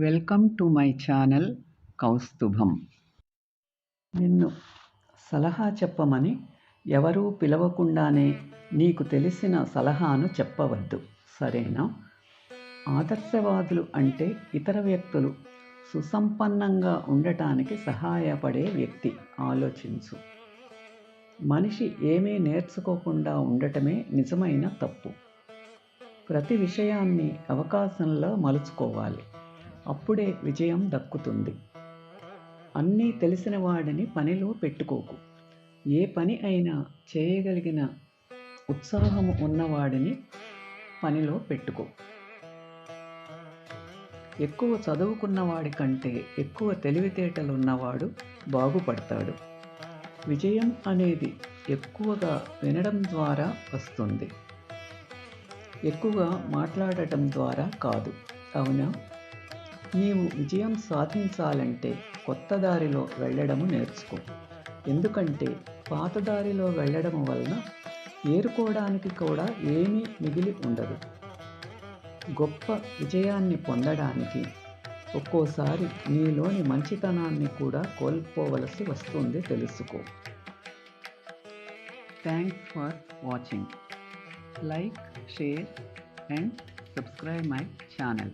Welcome to my channel Kaustubham. నిన్ను సలహా చెప్పమని ఎవరూ పిలవకుండానే నీకు తెలిసిన సలహాను చెప్పవద్దు. సరేనా? ఆదర్శవాదులు అంటే ఇతర వ్యక్తులు సుసంపన్నంగా ఉండటానికి సహాయపడే వ్యక్తి. ఆలోచించు. మనిషి ఏమీ నేర్చుకోకుండా ఉండటమే నిజమైన తప్పు. ప్రతి విషయాన్ని అవకాశంలో మలుచుకోవాలి. అప్పుడే విజయం దక్కుతుంది. అన్నీ తెలిసిన వాడిని పనిలో పెట్టుకోకు. ఏ పని అయినా చేయగలిగిన ఉత్సాహము ఉన్నవాడిని పనిలో పెట్టుకో. ఎక్కువ చదువుకున్న వాడి కంటే ఎక్కువ తెలివితేటలు ఉన్నవాడు బాగుపడతాడు. విజయం అనేది ఎక్కువగా వినడం ద్వారా వస్తుంది. ఎక్కువగా మాట్లాడటం ద్వారా కాదు. అవునా? నీవు విజయం సాధించాలంటే కొత్త దారిలో వెళ్ళడము నేర్చుకో. ఎందుకంటే పాత దారిలో వెళ్ళడం వలన ఏరుకోవడానికి కూడా ఏమీ మిగిలి ఉండదు. గొప్ప విజయాన్ని పొందడానికి ఒక్కోసారి నీలోని మంచితనాన్ని కూడా కోల్పోవలసి వస్తుంది తెలుసుకో. Thanks for watching like share and subscribe my channel